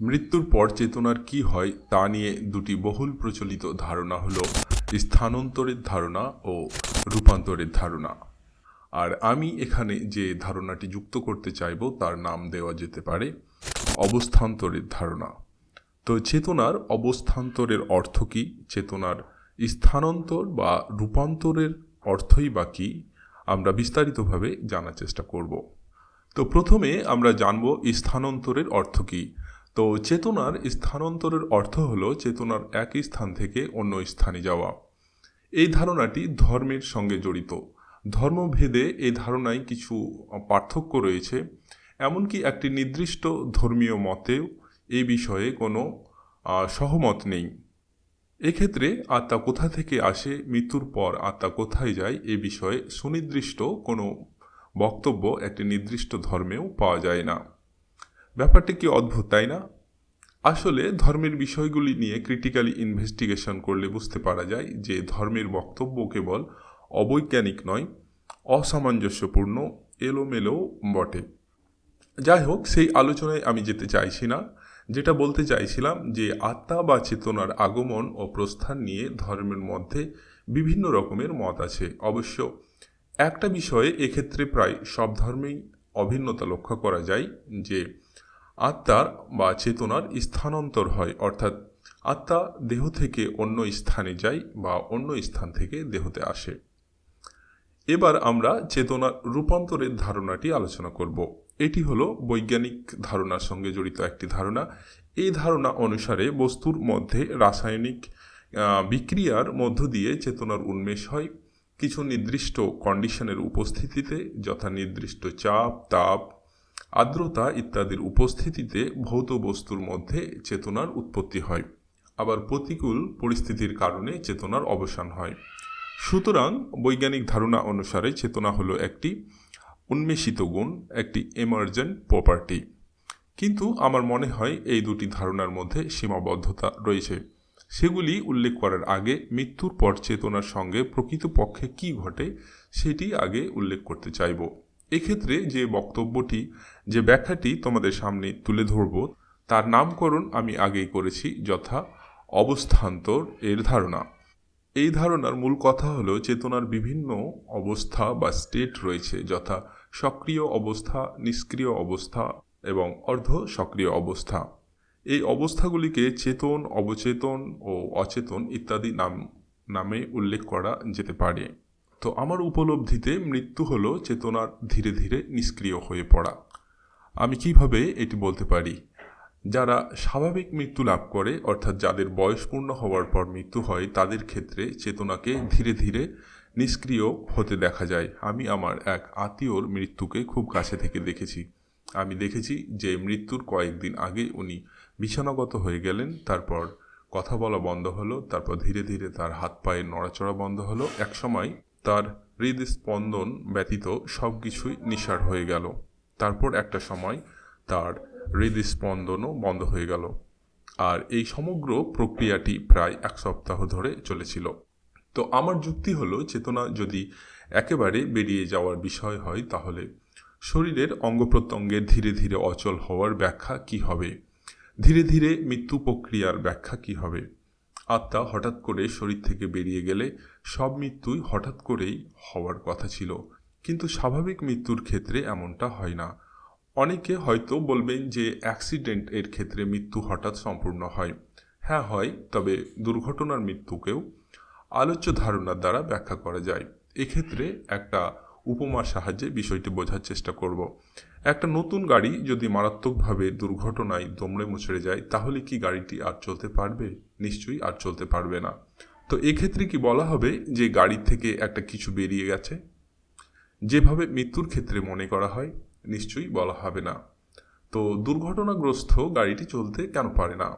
মৃত্যুর পর চেতনার কি হয় তা নিয়ে দুটি বহুল প্রচলিত ধারণা হলো স্থানান্তরের ধারণা ও রূপান্তরের ধারণা। আর আমি এখানে যে ধারণাটি যুক্ত করতে চাইব তার নাম দেওয়া যেতে পারে অবস্থান্তরের ধারণা। তো চেতনার অবস্থান্তরের অর্থ কী? চেতনার স্থানান্তর বা রূপান্তরের অর্থই বা কী? আমরা বিস্তারিতভাবে জানার চেষ্টা করব। তো প্রথমে আমরা জানব স্থানান্তরের অর্থ কী। তো চেতনার স্থানান্তরের অর্থ হলো চেতনার এক স্থান থেকে অন্য স্থানে যাওয়া। এই ধারণাটি ধর্মের সঙ্গে জড়িত। ধর্মভেদে এই ধারণায় কিছু পার্থক্য রয়েছে। এমনকি একটি নির্দিষ্ট ধর্মীয় মতেও এই বিষয়ে কোনো সহমত নেই। এক্ষেত্রে আত্মা কোথা থেকে আসে, মৃত্যুর পর আত্মা কোথায় যায়, এ বিষয়ে সুনির্দিষ্ট কোনো বক্তব্য একটি নির্দিষ্ট ধর্মেও পাওয়া যায় না। ব্যাপারটি কি অদ্ভুত, তাই না? আসলে ধর্মের বিষয়গুলি নিয়ে ক্রিটিক্যালি ইনভেস্টিগেশন করলে বুঝতে পারা যায় যে ধর্মের বক্তব্য কেবল অবৈজ্ঞানিক নয়, অসামঞ্জস্যপূর্ণ, এলোমেলো বটে। যাই হোক, সেই আলোচনায় আমি যেতে চাইছি না, যেটা বলতে চাইছিলাম যে আত্মা বা চেতনার আগমন ও প্রস্থান নিয়ে ধর্মের মধ্যে বিভিন্ন রকমের মত আছে। অবশ্য একটা বিষয়ে এক্ষেত্রে প্রায় সব ধর্মেই অভিন্নতা লক্ষ্য করা যায় যে আত্মার বা চেতনার স্থানান্তর হয়, অর্থাৎ আত্মা দেহ থেকে অন্য স্থানে যায় বা অন্য স্থান থেকে দেহতে আসে। এবার আমরা চেতনার রূপান্তরের ধারণাটি আলোচনা করব। এটি হলো বৈজ্ঞানিক ধারণার সঙ্গে জড়িত একটি ধারণা। এই ধারণা অনুসারে বস্তুর মধ্যে রাসায়নিক বিক্রিয়ার মধ্য দিয়ে চেতনার উন্মেষ হয়। কিছু নির্দিষ্ট কন্ডিশনের উপস্থিতিতে যথা নির্দিষ্ট চাপ, তাপ আর্দ্রতা ইত্যাদির উপস্থিতিতে ভৌত বস্তুর মধ্যে চেতনার উৎপত্তি হয়। আবার প্রতিকূল পরিস্থিতির কারণে চেতনার অবসান হয়। সুতরাং বৈজ্ঞানিক ধারণা অনুসারে চেতনা হলো একটি উন্মেষিত গুণ, একটি এমার্জেন্ট প্রপার্টি কিন্তু আমার মনে হয় এই দুটি ধারণার মধ্যে সীমাবদ্ধতা রয়েছে। সেগুলি উল্লেখ করার আগে মৃত্যুর পর চেতনার সঙ্গে প্রকৃতপক্ষে কী ঘটে, সেটি আগে উল্লেখ করতে চাইব। এক্ষেত্রে যে বক্তব্যটি, যে ব্যাখ্যাটি তোমাদের সামনে তুলে ধরব, তার নামকরণ আমি আগেই করেছি, যথা অবস্থান্তর এর ধারণা। এই ধারণার মূল কথা হলো চেতনার বিভিন্ন অবস্থা বা স্টেট রয়েছে, যথা সক্রিয় অবস্থা, নিষ্ক্রিয় অবস্থা এবং অর্ধ সক্রিয় অবস্থা। এই অবস্থাগুলিকে চেতন, অবচেতন ও অচেতন ইত্যাদি নাম, নামে উল্লেখ করা যেতে পারে। তো আমার উপলব্ধিতে মৃত্যু হলো চেতনার ধীরে ধীরে নিষ্ক্রিয় হয়ে পড়া। আমি কীভাবে এটি বলতে পারি? যারা স্বাভাবিক মৃত্যু লাভ করে, অর্থাৎ যাদের বয়স পূর্ণ হওয়ার পর মৃত্যু হয়, তাদের ক্ষেত্রে চেতনাকে ধীরে ধীরে নিষ্ক্রিয় হতে দেখা যায়। আমি আমার এক আত্মীয়র মৃত্যুকে খুব কাছে থেকে দেখেছি। আমি দেখেছি যে মৃত্যুর কয়েকদিন আগে উনি বিছানাগত হয়ে গেলেন, তারপর কথা বলা বন্ধ হলো, তারপর ধীরে ধীরে তার হাত পায়ের নড়াচড়া বন্ধ হলো। একসময় তার হৃদস্পন্দন ব্যতীত সব কিছুই নিঃসার হয়ে গেল। তারপর একটা সময় তার হৃদস্পন্দনও বন্ধ হয়ে গেল। আর এই সমগ্র প্রক্রিয়াটি প্রায় এক সপ্তাহ ধরে চলেছিল। তো আমার যুক্তি হলো, চেতনা যদি একেবারে বেরিয়ে যাওয়ার বিষয় হয়, তাহলে শরীরের অঙ্গ প্রত্যঙ্গের ধীরে ধীরে অচল হওয়ার ব্যাখ্যা কি হবে? ধীরে ধীরে মৃত্যু প্রক্রিয়ার ব্যাখ্যা কি হবে? আত্মা হঠাৎ করে শরীর থেকে বেরিয়ে গেলে সব মৃত্যুই হঠাৎ করেই হওয়ার কথা ছিল। কিন্তু স্বাভাবিক মৃত্যুর ক্ষেত্রে এমনটা হয় না। অনেকে হয়তো বলবেন যে অ্যাক্সিডেন্ট এর ক্ষেত্রে মৃত্যু হঠাৎ সম্পূর্ণ হয়। হ্যাঁ হয়, তবে দুর্ঘটনার মৃত্যুকেও আলোচ্য ধারণার দ্বারা ব্যাখ্যা করা যায়। এক্ষেত্রে একটা উপমার সাহায্যে বিষয়টি বোঝার চেষ্টা করব। একটা নতুন গাড়ি যদি মারাত্মকভাবে দুর্ঘটনায় দমড়ে মুচড়ে যায়, তাহলে কি গাড়িটি আর চলতে পারবে? নিশ্চয়ই আর চলতে পারবে না। তো এক্ষেত্রে কি বলা হবে যে গাড়ি থেকে একটা কিছু বেরিয়ে গেছে? যেভাবে মৃত্যুর ক্ষেত্রে মনে করা হয়, নিশ্চয়ই বলা হবে না। তো দুর্ঘটনাগ্রস্ত গাড়িটি চলতে কেন পারে না?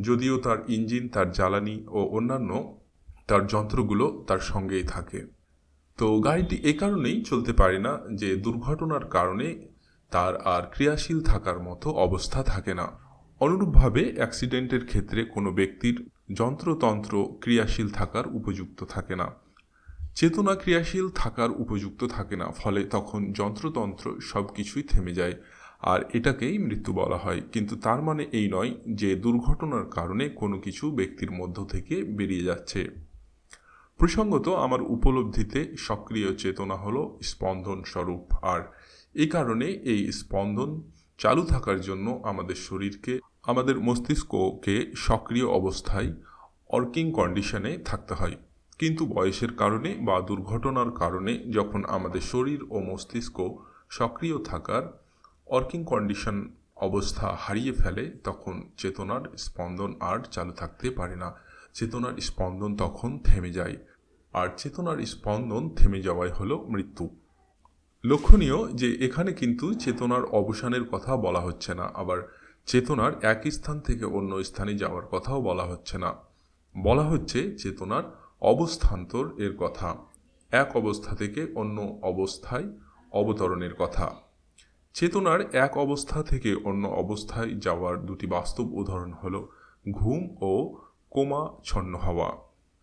যদিও তার ইঞ্জিন, তার জ্বালানি ও অন্যান্য তার যন্ত্রগুলো তার সঙ্গেই থাকে। তো গাড়িটি এ কারণেই চলতে পারে না যে দুর্ঘটনার কারণে তার আর ক্রিয়াশীল থাকার মতো অবস্থা থাকে না। অনুরূপভাবে অ্যাক্সিডেন্টের ক্ষেত্রে কোনো ব্যক্তির যন্ত্রতন্ত্র ক্রিয়াশীল থাকার উপযুক্ত থাকে না। চেতনা ক্রিয়াশীল থাকার উপযুক্ত থাকে না, ফলে তখন যন্ত্রতন্ত্র সব কিছুই থেমে যায়, আর এটাকেই মৃত্যু বলা হয়। কিন্তু তার মানে এই নয় যে দুর্ঘটনার কারণে কোনো কিছু ব্যক্তির মধ্য থেকে বেরিয়ে যাচ্ছে। প্রসঙ্গত, আমার উপলব্ধিতে সক্রিয় চেতনা হলো স্পন্দন স্বরূপ, আর এই কারণে এই স্পন্দন চালু থাকার জন্য আমাদের শরীরকে, আমাদের মস্তিষ্ককে সক্রিয় অবস্থায় অর্কিং কন্ডিশনে থাকতে হয়। কিন্তু বয়সের কারণে বা দুর্ঘটনার কারণে যখন আমাদের শরীর ও মস্তিষ্ক সক্রিয় থাকার অর্কিং কন্ডিশন অবস্থা হারিয়ে ফেলে, তখন চেতনার স্পন্দন আর চালু থাকতে পারে না। চেতনার স্পন্দন তখন থেমে যায়। আর চেতনার স্পন্দন থেমে যাওয়াই হলো মৃত্যু। লক্ষণীয় যে এখানে কিন্তু চেতনার অবসানের কথা বলা হচ্ছে না, আবার চেতনার এক স্থান থেকে অন্য স্থানে যাওয়ার কথাও বলা হচ্ছে না। বলা হচ্ছে চেতনার অবস্থান্তর এর কথা, এক অবস্থা থেকে অন্য অবস্থায় অবতরণের কথা। চেতনার এক অবস্থা থেকে অন্য অবস্থায় যাওয়ার দুটি বাস্তব উদাহরণ হল ঘুম ও কোমা ছন্ন হওয়া।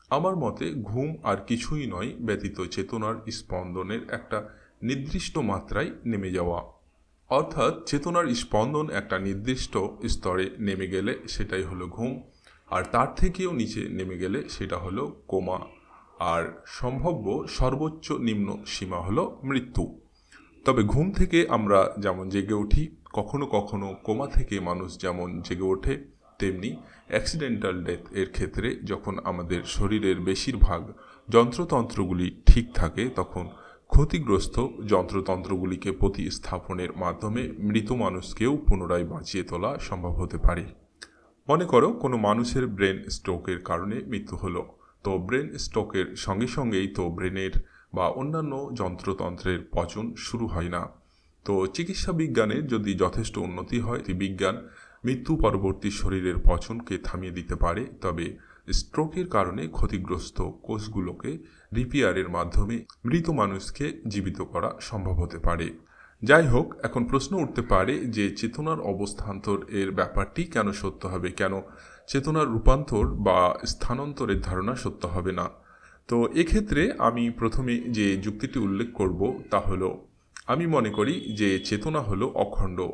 আমার মতে ঘুম আর কিছুই নয় ব্যতীত চেতনার স্পন্দনের একটা নির্দিষ্ট মাত্রায় নেমে যাওয়া। অর্থাৎ চেতনার স্পন্দন একটা নির্দিষ্ট স্তরে নেমে গেলে সেটাই হলো ঘুম, আর তার থেকেও নিচে নেমে গেলে সেটা হলো কোমা। আর সম্ভাব্য সর্বোচ্চ নিম্ন সীমা হলো মৃত্যু। তবে ঘুম থেকে আমরা যেমন জেগে উঠি, কখনো কখনো কোমা থেকে মানুষ যেমন জেগে ওঠে, তেমনি অ্যাক্সিডেন্টাল ডেথ এর ক্ষেত্রে যখন আমাদের শরীরের বেশিরভাগ যন্ত্রতন্ত্রগুলি ঠিক থাকে, তখন ক্ষতিগ্রস্ত যন্ত্রতন্ত্রগুলিকে প্রতিস্থাপনের মাধ্যমে মৃত মানুষকেও পুনরায় বাঁচিয়ে তোলা সম্ভব হতে পারে। মনে করো, কোনো মানুষের ব্রেন স্ট্রোকের কারণে মৃত্যু হলো। তো ব্রেন স্ট্রোকের সঙ্গে সঙ্গেই তো ব্রেনের বা অন্যান্য যন্ত্রতন্ত্রের পচন শুরু হয় না। তো চিকিৎসা বিজ্ঞানের যদি যথেষ্ট উন্নতি হয়, বিজ্ঞান মৃত্যু পরবর্তী শরীরের পচনকে থামিয়ে দিতে পারে। তবে স্ট্রোকের কারণে ক্ষতিগ্রস্ত কোষগুলোকে রিপেয়ারের মাধ্যমে মৃত মানুষকে জীবিত করা সম্ভব হতে পারে। যাই হোক, এখন প্রশ্ন উঠতে পারে যে চেতনার অবস্থান্তর এর ব্যাপারটি কেন সত্য হবে, কেন চেতনার রূপান্তর বা স্থানান্তরের ধারণা সত্য হবে না? তো এক্ষেত্রে আমি প্রথমে যে যুক্তিটি উল্লেখ করব তা হলো, আমি মনে করি যে চেতনা হলো অখণ্ড,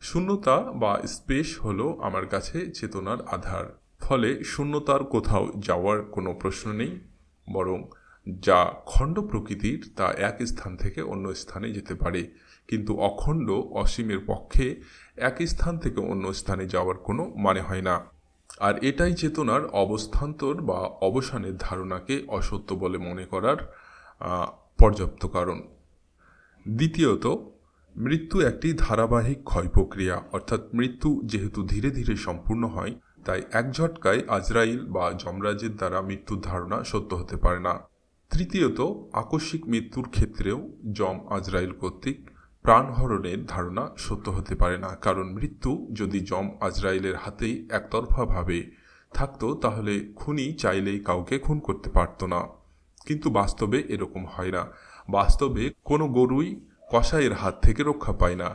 শূন্যতা বা স্পেস হলো আমার কাছে চেতনার আধার। ফলে শূন্যতার কোথাও যাওয়ার কোনো প্রশ্ন নেই, বরং যা খণ্ড প্রকৃতির তা এক স্থান থেকে অন্য স্থানে যেতে পারে। কিন্তু অখণ্ড অসীমের পক্ষে এক স্থান থেকে অন্য স্থানে যাওয়ার কোনো মানে হয় না। আর এটাই চেতনার অবস্থান্তর বা অবসানের ধারণাকে অসত্য বলে মনে করার পর্যাপ্ত কারণ। দ্বিতীয়ত মৃত্যু একটি ধারাবাহিক ক্ষয় প্রক্রিয়া অর্থাৎ মৃত্যু যেহেতু ধীরে ধীরে সম্পূর্ণ হয়, তাই এক ঝটকায় আজরাইল বা যমরাজের দ্বারা মৃত্যুর ধারণা সত্য হতে পারে না। তৃতীয়ত, আকস্মিক মৃত্যুর ক্ষেত্রেও যম আজরাইল কর্তৃক প্রাণহরণের ধারণা সত্য হতে পারে না। কারণ মৃত্যু যদি যম আজরাইলের হাতেই একতরফাভাবে থাকতো, তাহলে খুনি চাইলেই কাউকে খুন করতে পারতো না। কিন্তু বাস্তবে এরকম হয় না। বাস্তবে কোনো গরুই কসাইয়ের হাত থেকে রক্ষা পায় না।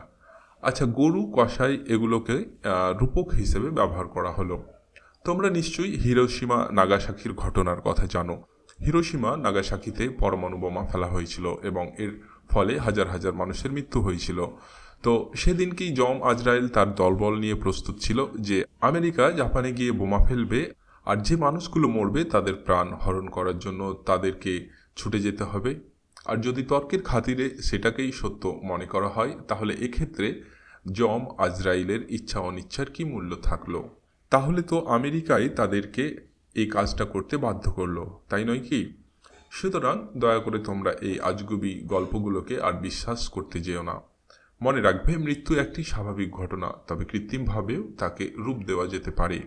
আচ্ছা গরু, কসাই এগুলোকে রূপক হিসেবে ব্যবহার করা হলো। তোমরা নিশ্চয়ই হিরোসীমা নাগাসাকির ঘটনার কথা জানো। হিরোসীমা নাগাসাকিতে পরমাণু বোমা ফেলা হয়েছিল এবং এর ফলে হাজার হাজার মানুষের মৃত্যু হয়েছিল। তো সেদিনকেই জম আজরাইল তার দলবল নিয়ে প্রস্তুত ছিল যে আমেরিকা জাপানে গিয়ে বোমা ফেলবে আর যে মানুষগুলো মরবে তাদের প্রাণ হরণ করার জন্য তাদেরকে ছুটে যেতে হবে। আর যদি তর্কের খাতিরে সেটাকেই সত্য মনে করা হয়, তাহলে এক্ষেত্রে জম আজরাইলের ইচ্ছা অনিচ্ছার কি মূল্য থাকল? তাহলে তো আমেরিকাই তাদেরকে এই কাজটা করতে বাধ্য করল, তাই নয় কি? সুতরাং দয়া করে তোমরা এই আজগুবি গল্পগুলোকে আর বিশ্বাস করতে যেও না। মনে রাখবে, মৃত্যু একটি স্বাভাবিক ঘটনা, তবে কৃত্রিমভাবেও তাকে রূপ দেওয়া যেতে পারে।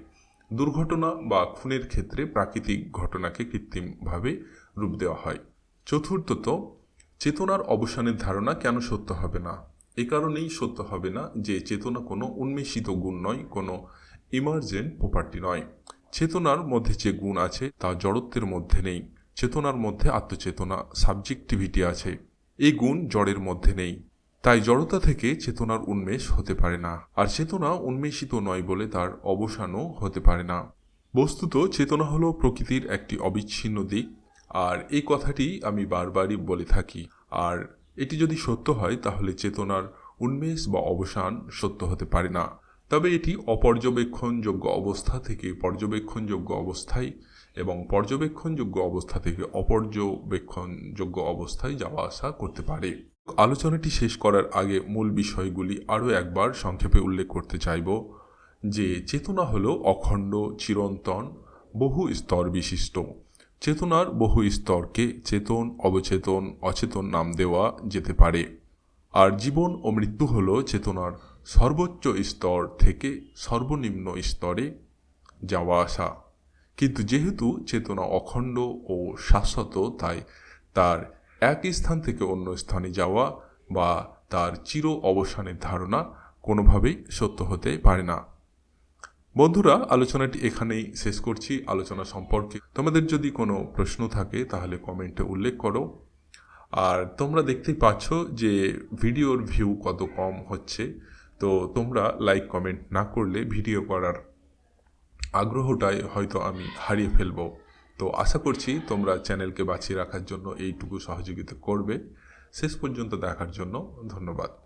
দুর্ঘটনা বা খুনের ক্ষেত্রে প্রাকৃতিক ঘটনাকে কৃত্রিমভাবে রূপ দেওয়া হয়। চতুর্থত, চেতনার অবসানের ধারণা কেন সত্য হবে না? এ কারণেই সত্য হবে না যে চেতনা কোনো উন্মেষিত গুণ নয়, কোনো ইমার্জেন্ট প্রপার্টি নয়। চেতনার মধ্যে যে গুণ আছে তা জড়ত্বের মধ্যে নেই। চেতনার মধ্যে আত্মচেতনা সাবজেক্টিভিটি আছে। এই গুণ জড়ের মধ্যে নেই। তাই জড়তা থেকে চেতনার উন্মেষ হতে পারে না। আর চেতনা উন্মেষিত নয় বলে তার অবসানও হতে পারে না। বস্তুত, চেতনা হলো প্রকৃতির একটি অবিচ্ছিন্ন দিক। আর এই কথাটি আমি বারবারই বলে থাকি। আর এটি যদি সত্য হয়, তাহলে চেতনার উন্মেষ বা অবসান সত্য হতে পারে না। তবে এটি অপর্যবেক্ষণযোগ্য অবস্থা থেকে পর্যবেক্ষণযোগ্য অবস্থায় এবং পর্যবেক্ষণযোগ্য অবস্থা থেকে অপর্যবেক্ষণযোগ্য অবস্থায় যাওয়া আসা করতে পারে। আলোচনাটি শেষ করার আগে মূল বিষয়গুলি আরও একবার সংক্ষেপে উল্লেখ করতে চাইব, যে চেতনা হলো অখণ্ড, চিরন্তন, বহু স্তর বিশিষ্ট। চেতনার বহু স্তরকে চেতন, অবচেতন, অচেতন নাম দেওয়া যেতে পারে। আর জীবন ও মৃত্যু হল চেতনার সর্বোচ্চ স্তর থেকে সর্বনিম্ন স্তরে যাওয়া আসা। কিন্তু যেহেতু চেতনা অখণ্ড ও শাশ্বত, তাই তার এক স্থান থেকে অন্য স্থানে যাওয়া বা তার চির অবসানের ধারণা কোনোভাবেই সত্য হতে পারে না। বন্ধুরা, আলোচনাটি এখানেই শেষ করছি, আলোচনা সম্পর্কে। তোমাদের যদি কোনো প্রশ্ন থাকে, তাহলে কমেন্টে উল্লেখ করো। আর তোমরা দেখতেই পাচ্ছ যে ভিডিওর ভিউ কত কম হচ্ছে। তো তোমরা লাইক, কমেন্ট না করলে ভিডিও করার আগ্রহটাই হয়তো আমি হারিয়ে ফেলব। তো আশা করছি তোমরা চ্যানেলকে বাঁচিয়ে রাখার জন্য এইটুকু সহযোগিতা করবে। শেষ পর্যন্ত দেখার জন্য ধন্যবাদ।